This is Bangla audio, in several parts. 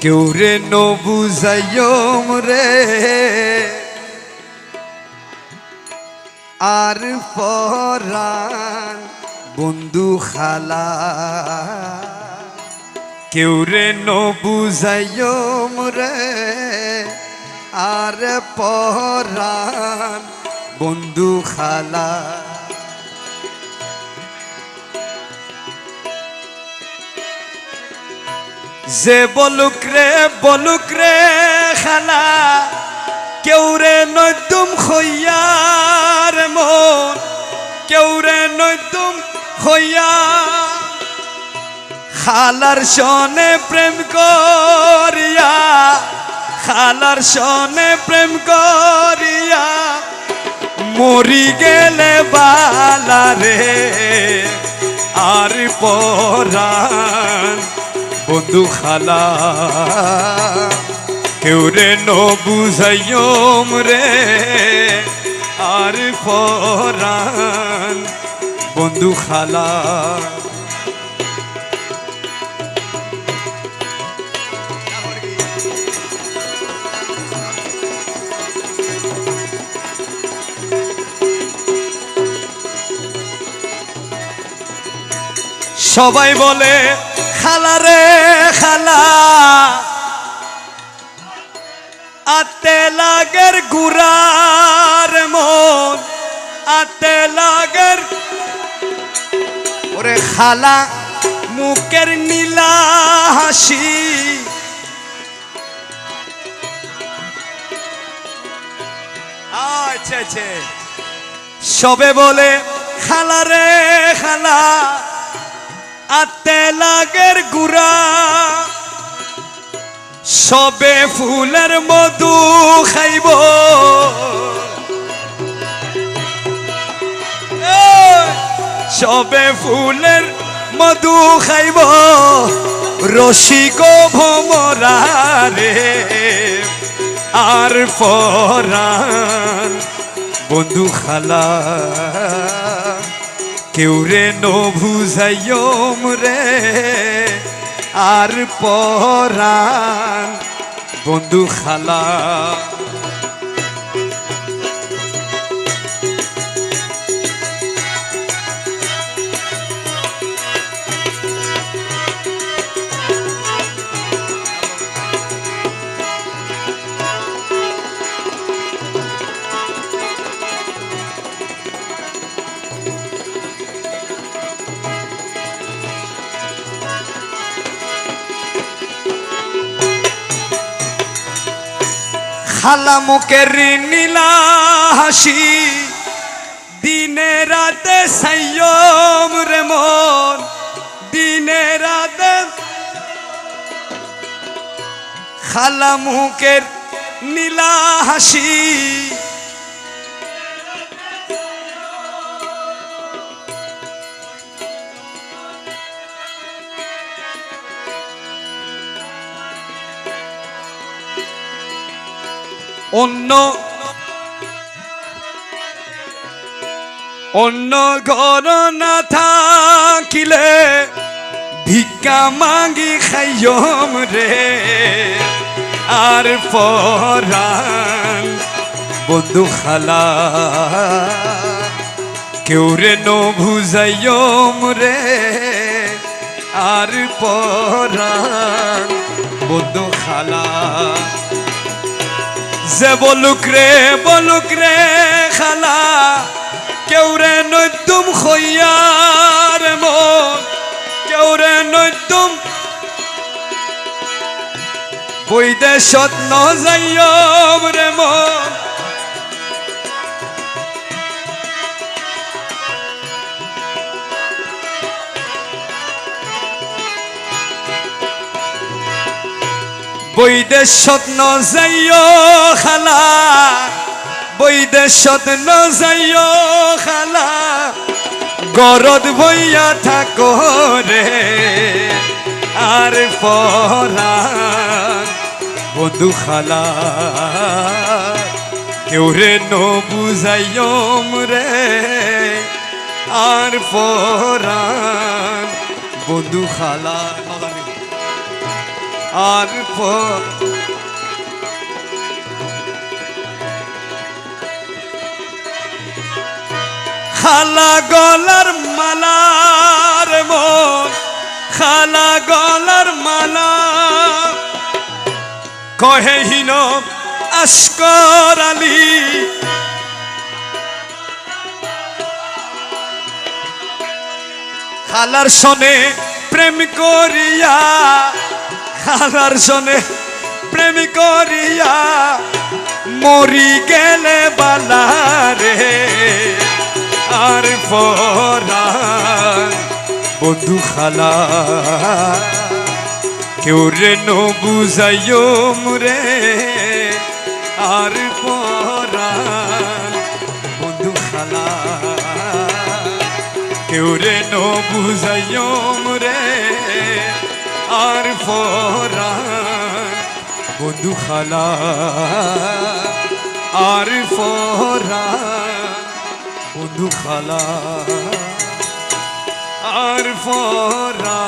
কেউ রে নো বুঝাইম রে। আর পরাণ বন্ধু খালা, কেউ রে নো বুঝাইম রে। আর পরাণ বন্ধু খালা যে বলুক রে বলুক রে খালা, কেউ রে নতুম হইয়ার মন, কেউ রে নতুম হইয়া খালার সনে প্রেম করিয়া, খালার সনে প্রেম করিয়া, মরি গেলে বালা রে, আর পরাণ বন্ধু খালা। কেউ রে নো বুঝাইম রে আর পরাণ বন্ধু খালা। সবাই বলে, খালা রে, খালা। আতে লাগের গুরার মন, আতে লাগের ওরে খালা, মুখের নীলা হাসি। আচ্ছা আচ্ছা। সবে বলে, খালা রে, খালা। আতে লাগের গুড়া। সবে ফুলের মধু খাইব। সবে ফুলের মধু খাইব। রসিক ভমরা রে আর পরাণ বন্ধু খালা। কেউ রে নো বুঝাইম রে আর পরাণ বন্ধু খালা খালা মুখের নীলা হাসি। দিনে রাতে সাইয়ম রে মন। দিনে রাতে খালা মুখের নীলা হাসি। অন্য অন্য ঘর না থাকিলে ভিক্ষা মাগি খাইয়ম রে। আর পরাণ বন্ধু খালা, কেউ রে নো বুঝাইয়ম রে। আর পরাণ বন্ধু খালা যে বলুক রে বলুক রে খালা, কেউ রে নৈতুম খৈয়ার কেউ রে নৈতুম বৈদেশত ন বৈদেশত ন যাইও খালা। বৈদেশত ন যাইও খালা। গরদ বইয়া থাকো রে, আর পরাণ বন্ধু খালা। কেউ রে নো বুঝাইম রে, আর পরাণ বন্ধু খালা। খালা গলার মালার মন, খালা গলার মালা কহে হিন আস্কর আলী, খালার সনে প্রেম করিয়া খালার সনে প্রেম করিয়া মরি গেলে বালারে আর পরাণ বন্ধু খালা, কেউ রে নো বুঝাইও মুরে। আর পরাণ বন্ধু খালা, কেউ রে নো বুঝাইও মুরে। আর ফরা। বন্ধু খালা আর ফরা। বন্ধু খালা আর ফরা।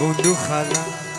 বন্ধু খালা।